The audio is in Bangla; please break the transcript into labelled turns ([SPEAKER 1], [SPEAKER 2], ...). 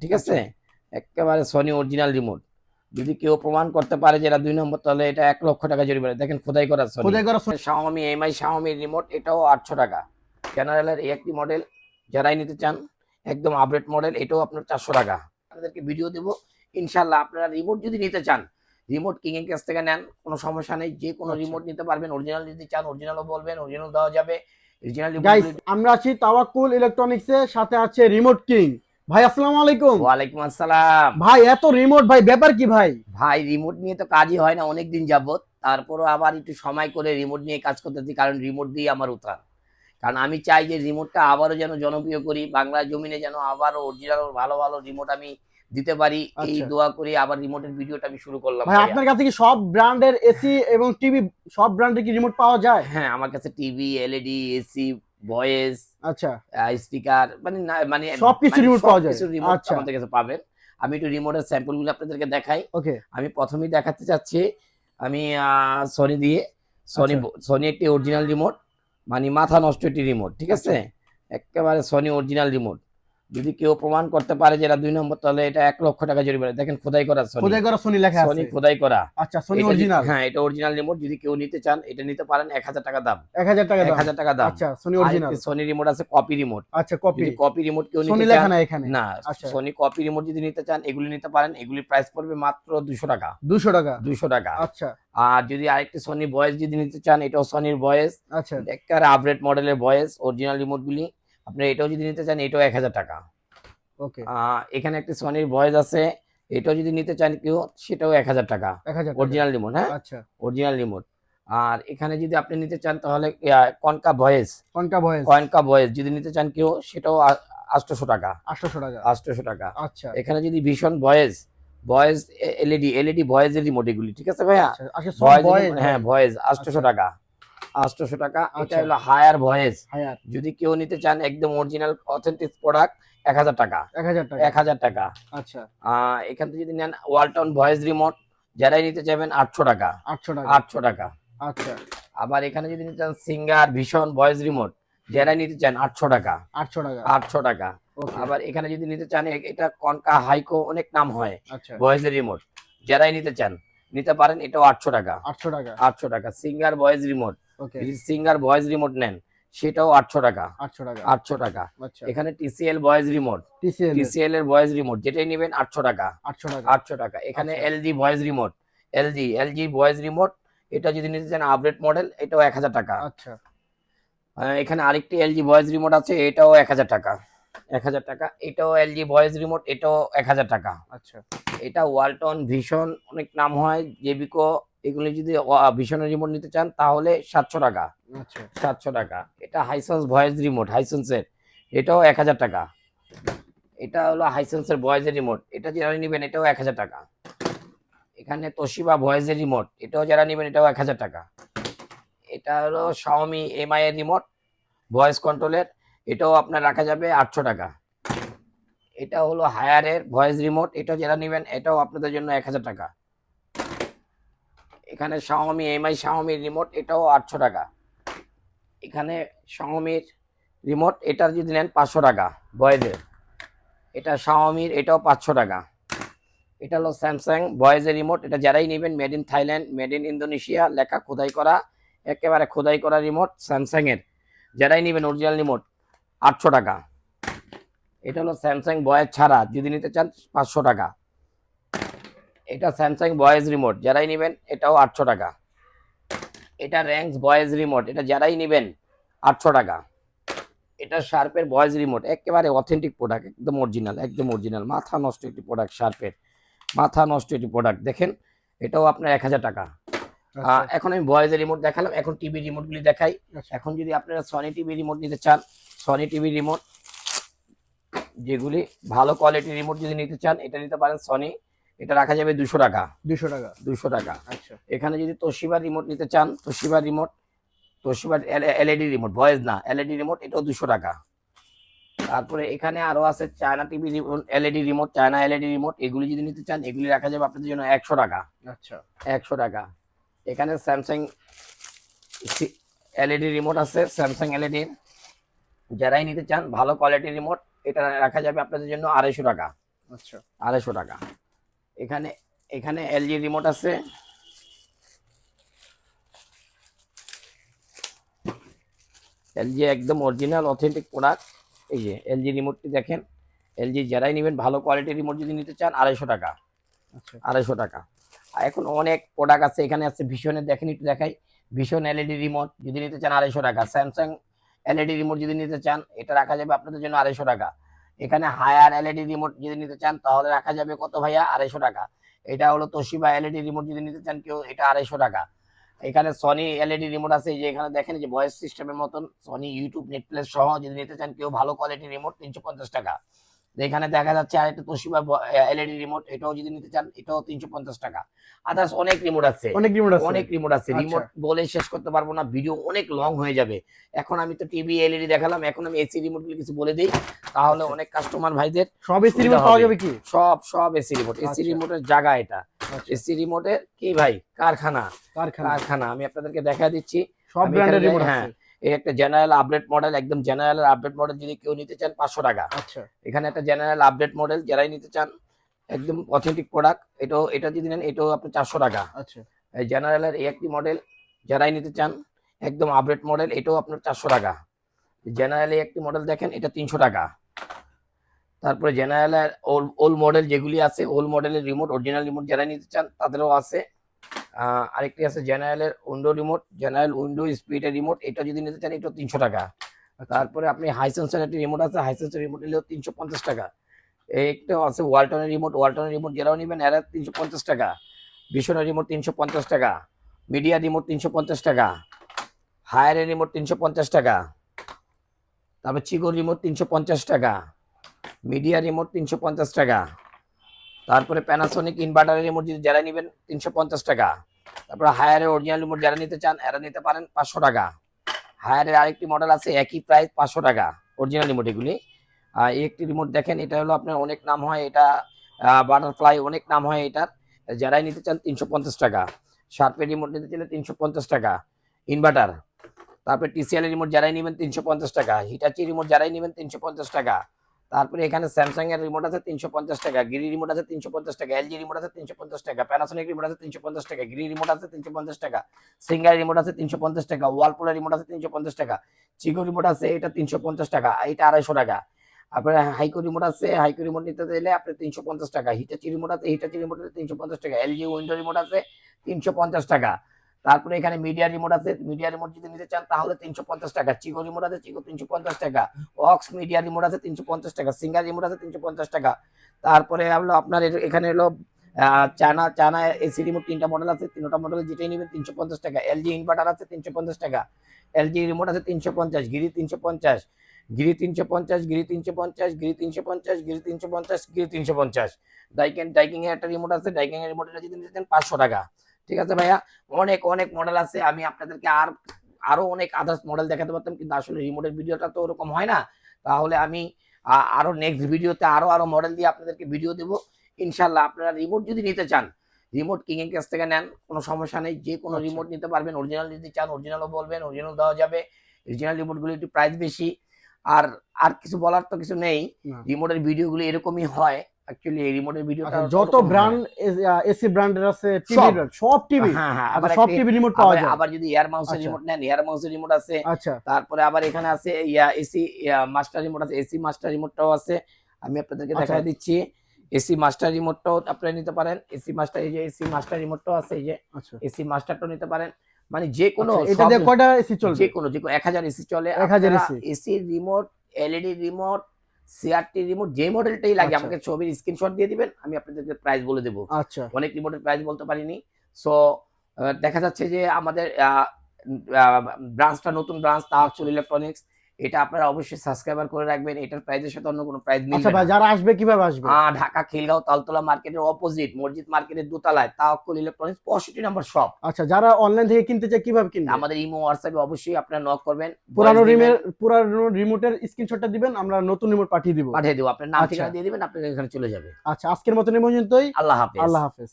[SPEAKER 1] ঠিক আছে? একেবারে সনি অরিজিনাল রিমোট যদি কেউ প্রমাণ করতে পারে যে এটা দুই নম্বর তাহলে এটা এক লক্ষ টাকা জরিমানা। দেখেন খোদাই করা সনি
[SPEAKER 2] খোদাই করা
[SPEAKER 1] শাওমি এমআই শাওমি রিমোট এটাও আটশো টাকা। জেনারেলের এই একটি মডেল যারাই নিতে চান একদম আপডেট মডেল এটাও আপনার চারশো টাকা। আপনাদেরকে ভিডিও দেবো। ইনশাল্লাহ আপনারা রিমোট যদি নিতে চান রিমোট কিং এর কাছ থেকে নেন কোনো সমস্যা নেই। যে কোনো
[SPEAKER 2] আচ্ছা।
[SPEAKER 1] রিমোট নিতে পারবেন অরিজিনাল যদি চান অরিজিনালও বলবেন অরিজিনাল দেওয়া যাবে। অরিজিনাল
[SPEAKER 2] গাইস আমরা আছি তাওয়াক্কুল ইলেকট্রনিক্স এর সাথে আছে রিমোট কিং ভাই আসসালামু আলাইকুম।
[SPEAKER 1] ওয়ালাইকুম আসসালাম।
[SPEAKER 2] ভাই এত রিমোট ভাই ব্যাপার কি ভাই?
[SPEAKER 1] ভাই রিমোট নিয়ে তো কাজই হয় না অনেক দিন যাবত তারপরও আবার একটু সময় করে রিমোট নিয়ে কাজ করতেছি কারণ রিমোট দিয়ে আমার উত্থান। কারণ আমি চাই যে রিমোটটা আবারও যেন জনপ্রিয় করি বাংলা জমিনে যেন আবারও অরিজিনাল ভালো ভালো রিমোট আমি দিতে পারি। এই
[SPEAKER 2] আচ্ছা।
[SPEAKER 1] দোয়া করে আবার রিমোটের ভিডিওটা আমি শুরু করলাম
[SPEAKER 2] ভাই আপনার কাছে কি সব ব্র্যান্ডের এসি এবং টিভি সব ব্র্যান্ডের কি রিমোট পাওয়া যায়?
[SPEAKER 1] হ্যাঁ আমার কাছে টিভি এলইডি এসি ভয়েস
[SPEAKER 2] আচ্ছা।
[SPEAKER 1] স্পিকার মানে মানে
[SPEAKER 2] সবকিছু
[SPEAKER 1] রিমোট
[SPEAKER 2] remote পাওয়া যায়।
[SPEAKER 1] remote
[SPEAKER 2] আচ্ছা।
[SPEAKER 1] আমাদের কাছে পাবেন। আমি একটু রিমোটের স্যাম্পলগুলো আপনাদেরকে দেখাই।
[SPEAKER 2] ওকে।
[SPEAKER 1] আমি প্রথমেই দেখাতে চাচ্ছি আমি সনি দিয়ে সনি
[SPEAKER 2] আচ্ছা।
[SPEAKER 1] সনি একটি অরিজিনাল রিমোট মানে মাথা নষ্ট একটি রিমোট ঠিক আছে? একেবারে সনি অরিজিনাল রিমোট যদি কেউ প্রমাণ করতে পারে যে এটা দুই নম্বর তাহলে এটা এক লক্ষ টাকা জরিমানা। দেখেন খোদাই করা সনি
[SPEAKER 2] খোদাই করা সোনি লেখা
[SPEAKER 1] সনি খোদাই করা।
[SPEAKER 2] আচ্ছা সোনি অরিজিনাল
[SPEAKER 1] হ্যাঁ এটা অরিজিনাল রিমোট যদি কেউ নিতে চান এটা নিতে পারেন এক হাজার টাকা দাম।
[SPEAKER 2] 1000 টাকা
[SPEAKER 1] এক
[SPEAKER 2] দাম
[SPEAKER 1] হাজার টাকা দাম।
[SPEAKER 2] আচ্ছা সোনি অরিজিনাল
[SPEAKER 1] সনি রিমোট আছে কপি রিমোট
[SPEAKER 2] আচ্ছা কপি
[SPEAKER 1] যদি কপি রিমোট কেউ
[SPEAKER 2] সোনি
[SPEAKER 1] নিতে
[SPEAKER 2] লেখা
[SPEAKER 1] চান
[SPEAKER 2] না এখানে।
[SPEAKER 1] না। সনি কপি রিমোট যদি নিতে চান এগুলি নিতে পারেন। এগুলি প্রাইস পড়বে মাত্র দুশো টাকা।
[SPEAKER 2] 200 টাকা।
[SPEAKER 1] দুশো টাকা।
[SPEAKER 2] আচ্ছা।
[SPEAKER 1] আর যদি আরেকটি সনি ভয়েস যদি নিতে চান এটাও সনির ভয়েস
[SPEAKER 2] আচ্ছা।
[SPEAKER 1] একটা আপডেট মডেলের ভয়েস অরিজিনাল রিমোট গুলি। আপনি এটাও যদি নিতে চান এটাও এক হাজার টাকা।
[SPEAKER 2] ওকে।
[SPEAKER 1] এখানে একটি সনির ভয়েস আছে এটাও যদি নিতে চান কেউ সেটাও এক হাজার টাকা।
[SPEAKER 2] 1000
[SPEAKER 1] অরিজিনাল রিমোট হ্যাঁ?
[SPEAKER 2] আচ্ছা।
[SPEAKER 1] অরিজিনাল রিমোট আর এখানে যদি আপনি নিতে চান তাহলে কনকা ভয়েস
[SPEAKER 2] কোনটা ভয়েস
[SPEAKER 1] কনকা ভয়েস যদি নিতে চান কেউ সেটাও আটশোশো টাকা।
[SPEAKER 2] 800 টাকা।
[SPEAKER 1] আটশোশো টাকা।
[SPEAKER 2] আচ্ছা।
[SPEAKER 1] এখানে যদি ভীষণ ভয়েস ভয়েস এলইডি এলইডি ভয়েসের রিমোট এগুলি ঠিক আছে ভাইয়া?
[SPEAKER 2] আচ্ছা আচ্ছা
[SPEAKER 1] হ্যাঁ ভয়েস আটশোশো
[SPEAKER 2] আচ্ছা।
[SPEAKER 1] টাকা। আটশোশো টাকা। এটা
[SPEAKER 2] আচ্ছা।
[SPEAKER 1] হলো হায়ার ভয়েস
[SPEAKER 2] হায়ার
[SPEAKER 1] যদি কেউ নিতে চান একদম অরিজিনাল অথেন্টিক প্রোডাক্ট এক হাজার টাকা। এক হাজার টাকা।
[SPEAKER 2] আচ্ছা।
[SPEAKER 1] এখান থেকে যদি নেন ওয়ালটন ভয়েস রিমোট যারাই নিতে চাইবেন আটশো টাকা।
[SPEAKER 2] 800 টাকা।
[SPEAKER 1] আটশো টাকা।
[SPEAKER 2] আচ্ছা।
[SPEAKER 1] আবার এখানে যদি নিতে চান সিঙ্গার ভীষণ ভয়েস রিমোট যারাই নিতে চান আটশো টাকা।
[SPEAKER 2] 800 টাকা।
[SPEAKER 1] আটশো টাকা। আবার এখানে যদি নিতে চান এটা কনকা হাইকো অনেক নাম হয়।
[SPEAKER 2] আচ্ছা।
[SPEAKER 1] ভয়েসের রিমোট যারাই নিতে চান নিতে পারেন এটাও আটশো টাকা।
[SPEAKER 2] 800 টাকা।
[SPEAKER 1] আটশো টাকা। Singer voice remote
[SPEAKER 2] okay
[SPEAKER 1] Singer voice remote নেন সেটাও আটশো টাকা।
[SPEAKER 2] 800 টাকা।
[SPEAKER 1] আটশো টাকা।
[SPEAKER 2] আচ্ছা।
[SPEAKER 1] এখানে টিসিএল ভয়েস রিমোট
[SPEAKER 2] টিসিএল
[SPEAKER 1] এর। ভয়েস রিমোট যেটাই নেবেন আটশো টাকা।
[SPEAKER 2] 800 টাকা।
[SPEAKER 1] আটশো টাকা। এখানে। LG voice remote LG LG voice remote এটা যদি নিতে চান আপডেট মডেল এটাও এক হাজার টাকা।
[SPEAKER 2] আচ্ছা।
[SPEAKER 1] এখানে আরেকটি এলজি ভয়েস রিমোট আছে এটাও এক হাজার টাকা। এক হাজার টাকা। এটাও এলজি ভয়েস রিমোট এটাও এক হাজার টাকা।
[SPEAKER 2] আচ্ছা।
[SPEAKER 1] এটা ওয়ালটন ভীষণ অনেক নাম হয় জেবিকো এগুলি যদি ভীষণের রিমোট নিতে চান তাহলে সাতশো টাকা।
[SPEAKER 2] আচ্ছা।
[SPEAKER 1] সাতশো টাকা। এটা হাইসেন্স ভয়েস রিমোট হাইসেন্সের এটাও এক হাজার টাকা। এটা হলো হাইসেন্সের ভয়েসের রিমোট এটা যারা নেবেন এটাও এক হাজার টাকা। এখানে তোশিবা ভয়েসের রিমোট এটাও যারা নেবেন এটাও এক হাজার টাকা। এটা হলো শাওমি এমআই এর রিমোট ভয়েস কন্ট্রোলের এটাও আপনার রাখা যাবে আটশো টাকা। এটা হলো হায়ারের ভয়েস রিমোট এটা যারা নেবেন, এটাও আপনাদের জন্য এক হাজার টাকা। এখানে শাওমি এমআই শাওমির রিমোট এটাও আটশো টাকা। এখানে শাওমির রিমোট এটার যদি নেন পাঁচশো টাকা বয়েজের এটা শাওমির এটাও পাঁচশো টাকা। এটা হলো স্যামসাং বয়েজের রিমোট এটা যারাই নেবেন made in Thailand made in Indonesia লেখা খোদাই করা, একেবারে খোদাই করা রিমোট স্যামসাংয়ের যারাই নেবেন অরিজিনাল রিমোট আটশো টাকা। এটা হলো স্যামসাং বয়েজ ছাড়া যদি নিতে চান পাঁচশো টাকা। এটা স্যামসাং বয়েজ রিমোট যারাই নেবেন এটাও আটশো টাকা। এটা র্যাঙ্কস বয়েজ রিমোট এটা যারাই নেবেন আটশো টাকা। এটা শার্পের বয়েজ রিমোট একেবারে অথেন্টিক প্রোডাক্ট একদম অরিজিনাল একদম অরিজিনাল মাথা নষ্ট একটি প্রোডাক্ট শার্পের মাথা নষ্ট একটি প্রোডাক্ট দেখেন এটাও আপনার এক হাজার টাকা।
[SPEAKER 2] আচ্ছা।
[SPEAKER 1] এখন আমি বয়েজের রিমোট দেখালাম এখন টিভি রিমোটগুলি দেখাই।
[SPEAKER 2] আচ্ছা।
[SPEAKER 1] এখন যদি আপনারা সনি টিভি রিমোট নিতে চান সনি টিভি রিমোট যেগুলি ভালো কোয়ালিটির রিমোট যদি নিতে চান এটা নিতে পারেন সনি এটা রাখা যাবে দুশো টাকা।
[SPEAKER 2] দুশো টাকা।
[SPEAKER 1] দুশো টাকা।
[SPEAKER 2] আচ্ছা।
[SPEAKER 1] এখানে যদি তোশিবা রিমোট নিতে চান তোশিবা রিমোট তোশিবার এলইডি রিমোট ভয়েস না এলইডি রিমোট এটাও দুশো টাকা। তারপরে এখানে আরও আছে China TV LED remote China LED remote এগুলি যদি নিতে চান এগুলি রাখা যাবে আপনাদের জন্য একশো টাকা।
[SPEAKER 2] আচ্ছা।
[SPEAKER 1] একশো টাকা। এখানে স্যামসাং এলইডি রিমোট আছে স্যামসাং এলইডি যারাই নিতে চান ভালো কোয়ালিটির রিমোট এটা রাখা যাবে আপনাদের জন্য আড়াইশো টাকা।
[SPEAKER 2] আচ্ছা।
[SPEAKER 1] আড়াইশো টাকা। এখানে এখানে এলজি রিমোট আছে। এলজি একদম অরিজিনাল অথেন্টিক প্রোডাক্ট। এই যে এলজি রিমোটটি দেখেন। এলজি যারাই নেবেন ভালো কোয়ালিটির রিমোট যদি নিতে চান আড়াইশো টাকা।
[SPEAKER 2] আচ্ছা।
[SPEAKER 1] আড়াইশো টাকা। আর এখন অনেক প্রোডাক্ট আছে এখানে আছে ভীষণের দেখেন একটু দেখাই। ভীষণ এলইডি রিমোট যদি নিতে চান আড়াইশো টাকা। স্যামসাং এলইডি রিমোট যদি নিতে চান, এটা রাখা যাবে আপনাদের জন্য আড়াইশো টাকা। এখানে হায়ার এলইডি রিমোট যদি নিতে চান, তাহলে রাখা যাবে কত ভাইয়া? আড়াইশো টাকা। এটা হলো তোশিবা এলইডি রিমোট যদি নিতে চান কেউ, এটা আড়াইশো টাকা। এখানে সনি এলইডি রিমোট আছে যে এখানে দেখেন যে ভয়েস সিস্টেমের মতন সনি ইউটিউব নেটপ্লেস সহ যদি নিতে চান কেউ, ভালো কোয়ালিটির রিমোট তিনশো পঞ্চাশ টাকা। এখানে দেখা যাচ্ছে আরেকটা তোশিবা এলইডি রিমোট এটাও যদি নিতে চান এটাও তিনশো পঞ্চাশ টাকা। আদার্স অনেক রিমোট আছে।
[SPEAKER 2] অনেক রিমোট আছে।
[SPEAKER 1] অনেক রিমোট আছে।
[SPEAKER 2] আচ্ছা।
[SPEAKER 1] রিমোট বলে শেষ করতে পারব না ভিডিও অনেক লং হয়ে যাবে। এখন আমি তো টিভি এলইডি দেখালাম এখন আমি এসি রিমোটগুলো কিছু বলে দিই। তাহলে
[SPEAKER 2] আচ্ছা।
[SPEAKER 1] অনেক কাস্টমার ভাইদের
[SPEAKER 2] সব এসি রিমোট পাওয়া যাবে কি?
[SPEAKER 1] সব সব এসি রিমোট এসি
[SPEAKER 2] আচ্ছা।
[SPEAKER 1] রিমোটের জায়গা এটা।
[SPEAKER 2] আচ্ছা,
[SPEAKER 1] এসি রিমোটের কি ভাই? কারখানা।
[SPEAKER 2] কারখানা।
[SPEAKER 1] কারখানা। আমি আপনাদেরকে দেখা দিচ্ছি।
[SPEAKER 2] সব ব্র্যান্ডের রিমোট
[SPEAKER 1] হ্যাঁ। এই একটা জেনারেল আপডেট মডেল একদম জেনারেল আপডেট মডেল যদি কেউ নিতে চান পাঁচশো টাকা।
[SPEAKER 2] আচ্ছা।
[SPEAKER 1] এখানে একটা জেনারেল আপডেট মডেল যারাই নিতে চান একদম অথেন্টিক প্রোডাক্ট এটাও এটা যদি নেন এটাও আপনি চারশো টাকা।
[SPEAKER 2] আচ্ছা।
[SPEAKER 1] এই জেনারেলের এই একটি মডেল যারাই নিতে চান একদম আপডেট মডেল এটাও আপনার চারশো টাকা। জেনারেল এই একটি মডেল দেখেন এটা তিনশো টাকা। তারপরে জেনারেলের ওল্ড ওল্ড মডেল যেগুলি আছে ওল্ড মডেলের রিমোট অরিজিনাল রিমোট যারা নিতে চান তাদেরও আছে। আরেকটি আছে জেনারেলের উইন্ডো রিমোট জেনারেল উইন্ডো স্পিডের রিমোট এটা যদি নিতে চান এটা তিনশো টাকা।
[SPEAKER 2] আচ্ছা।
[SPEAKER 1] তারপরে আপনি হাইসেন্সের একটি রিমোট আছে হাইসেন্সের রিমোট নিলেও তিনশো পঞ্চাশ টাকা। এই একটা আছে ওয়ালটনের রিমোট ওয়ালটনের রিমোট যারাও নেবেন এরা তিনশো পঞ্চাশ টাকা। ভীষণের রিমোট তিনশো পঞ্চাশ টাকা। মিডিয়া রিমোট তিনশো পঞ্চাশ টাকা। হায়ারের রিমোট তিনশো পঞ্চাশ টাকা। তারপর চিগোর রিমোট তিনশো পঞ্চাশ টাকা। মিডিয়া রিমোট তিনশো পঞ্চাশ টাকা। তারপরে প্যানাসোনিক ইনভার্টারের রিমোট যদি যারা নেবেন, তিনশো পঞ্চাশ টাকা। তারপরে হায়ারের অরিজিনাল রিমোট যারা নিতে চান, এরা নিতে পারেন পাঁচশো টাকা। হায়ারের আরেকটি মডেল আছে, একই প্রাইস পাঁচশো টাকা অরিজিনাল রিমোট এগুলি। আর একটি রিমোট দেখেন, এটা হলো আপনার অনেক নাম হয়, এটা বাটারফ্লাই অনেক নাম হয় এটার। যারাই নিতে চান, তিনশো পঞ্চাশ টাকা। শার্পের রিমোট নিতে চাইলে তিনশো পঞ্চাশ টাকা। ইনভার্টার তারপরে টিসিএল রিমোট যারাই নেবেন, তিনশো পঞ্চাশ টাকা। হিটাচি রিমোট যারাই নেবেন, তিনশো পঞ্চাশ টাকা। তারপরে এখানে স্যামসাং এর রিমোট আছে তিনশো পঞ্চাশ টাকা গিরি রিমোট আছে তিনশো পঞ্চাশ টাকা এলজি রিমোট আছে তিনশো পঞ্চাশ টাকা প্যানাসোনিক রিমোট আছে তিনশো পঞ্চাশ টাকা গিরি রিমোট আছে তিনশো পঞ্চাশ টাকা সিঙ্গার রিমোট আছে তিনশো পঞ্চাশ টাকা ওয়ালপুলের রিমোট আছে তিনশো পঞ্চাশ টাকা চিকো রিমোট আছে এটা তিনশো পঞ্চাশ টাকা এটা আড়াইশো টাকা আপনার হাইকো রিমোট আছে হাইকো রিমোট নিতে চাইলে আপনি তিনশো পঞ্চাশ টাকা হিটাচি রিমোট আছে হিটাচি রিমোট আছে তিনশো পঞ্চাশ টাকা এলজি উইন্ডো রিমোট আছে তিনশো পঞ্চাশ টাকা তারপরে এখানে মিডিয়া রিমোট আছে মিডিয়া রিমোট যদি নিতে চান তাহলে তিনশো পঞ্চাশ টাকা চিকো রিমোট আছে চিকো তিনশো পঞ্চাশ টাকা অক্স মিডিয়া রিমোট আছে, তিনশো পঞ্চাশ টাকা সিঙ্গার রিমোট আছে, তিনশো পঞ্চাশ টাকা। তারপরে হলো আপনার এখানে হলো চায়না চায়না এসি রিমোট তিনটা মডেল আছে, তিনটা মডেল যেটাই নেবেন তিনশো পঞ্চাশ টাকা। এলজি ইনভার্টার আছে, তিনশো পঞ্চাশ টাকা। এলজি রিমোট আছে, তিনশো পঞ্চাশ গিরি তিনশো পঞ্চাশ গিরি তিনশো পঞ্চাশ গিরি তিনশো পঞ্চাশ গিরি তিনশো পঞ্চাশ গিরি তিনশো পঞ্চাশ গিরি তিনশো পঞ্চাশ। ডাইকেন ডাইকিং এর একটা রিমোট আছে ডাইকিং এর রিমোটটা যদি নিতে চান পাঁচশো টাকা। ঠিক আছে ভাইয়া? অনেক অনেক মডেল আছে। আমি আপনাদেরকে আর আরও অনেক আদার্স মডেল দেখাতে পারতাম কিন্তু আসলে রিমোটের ভিডিওটা তো ওরকম হয় না। তাহলে আমি আ- আরও নেক্সট ভিডিওতে আরও আরও মডেল দিয়ে আপনাদেরকে ভিডিও দেবো। ইনশাল্লাহ আপনারা রিমোট যদি নিতে চান রিমোট কিং এর কাছ থেকে নেন কোনো সমস্যা নেই। যে কোনো
[SPEAKER 2] আচ্ছা।
[SPEAKER 1] রিমোট নিতে পারবেন অরিজিনাল যদি চান অরিজিনালও বলবেন অরিজিনাল দেওয়া যাবে। অরিজিনাল রিমোটগুলো একটু প্রাইস বেশি। আর আর কিছু বলার তো কিছু নেই। রিমোটের ভিডিওগুলো এরকমই হয়। অ্যাকচুয়ালি এই রিমোটের ভিডিওটা
[SPEAKER 2] আচ্ছা, যত ব্র্যান্ড এসি ব্র্যান্ডের আছে টিভি
[SPEAKER 1] সব।
[SPEAKER 2] টিভি
[SPEAKER 1] হ্যাঁ হ্যাঁ আবার
[SPEAKER 2] সব টিভি রিমোট পাওয়া যায়।
[SPEAKER 1] আবার যদি এয়ার মাউসের
[SPEAKER 2] আচ্ছা।
[SPEAKER 1] রিমোট নেন এয়ার মাউসের রিমোট আছে।
[SPEAKER 2] আচ্ছা।
[SPEAKER 1] তারপরে আবার এখানে আছে ইয়া এসি মাস্টার রিমোট আছে এসি মাস্টার রিমোটটাও আছে। আমি আপনাদেরকে
[SPEAKER 2] আচ্ছা।
[SPEAKER 1] দেখাই দিচ্ছি। এসি মাস্টার রিমোটটাও আপনারা নিতে পারেন। এসি মাস্টার এই যে এসি মাস্টার রিমোটটাও আছে এই যে
[SPEAKER 2] আচ্ছা।
[SPEAKER 1] এসি মাস্টারটাও নিতে পারেন। মানে যে কোনো
[SPEAKER 2] আচ্ছা, এটা দিয়ে কয়টা এসি চলে
[SPEAKER 1] যে কোনো যে কোনো এক হাজার এসি চলে।
[SPEAKER 2] 1000 AC
[SPEAKER 1] AC remote LED remote CRT remote যে মডেলটাই লাগে
[SPEAKER 2] আচ্ছা।
[SPEAKER 1] আমাকে ছবির স্ক্রিনশট দিয়ে দিবেন আমি আপনাদেরকে প্রাইস বলে দেবো।
[SPEAKER 2] আচ্ছা।
[SPEAKER 1] অনেক রিমোটের প্রাইস বলতে পারিনি। সো দেখা যাচ্ছে যে আমাদের ব্রাঞ্চটা নতুন ব্রাঞ্চ তাওয়াক্কুল ইলেকট্রনিক্স এটা আপনারা অবশ্যই সাবস্ক্রাইবার করে রাখবেন এটার প্রাইসের সাথে অন্য কোনো
[SPEAKER 2] আচ্ছা
[SPEAKER 1] মিলবে
[SPEAKER 2] ভাই
[SPEAKER 1] না।
[SPEAKER 2] যারা আসবে কীভাবে আসবে?
[SPEAKER 1] আহ, ঢাকা খিলগাঁও তালতলা মার্কেটের অপোজিট মসজিদ মার্কেটের দোতলায় তাওয়াক্কুল ইলেকট্রনিক্স পঁয়ষট্টি নম্বর শপ
[SPEAKER 2] আচ্ছা যারা অনলাইন থেকে কিনতে চায় কীভাবে কিনবে?
[SPEAKER 1] আমাদের ইমো হোয়াটসঅ্যাপে অবশ্যই আপনারা নক করবেন।
[SPEAKER 2] পুরানো রিমের পুরানো রিমোটের স্ক্রিনশটটা দিবেন আমরা নতুন রিমোট পাঠিয়ে দিব।
[SPEAKER 1] পাঠিয়ে দেবো। আপনার নাম
[SPEAKER 2] আচ্ছা।
[SPEAKER 1] ঠিকানা দিয়ে দিবেন আপনাদের এখানে চলে যাবে।
[SPEAKER 2] আচ্ছা আজকের মতন এই পর্যন্তই।
[SPEAKER 1] আল্লাহ হাফেজ।
[SPEAKER 2] আল্লাহ হাফেজ।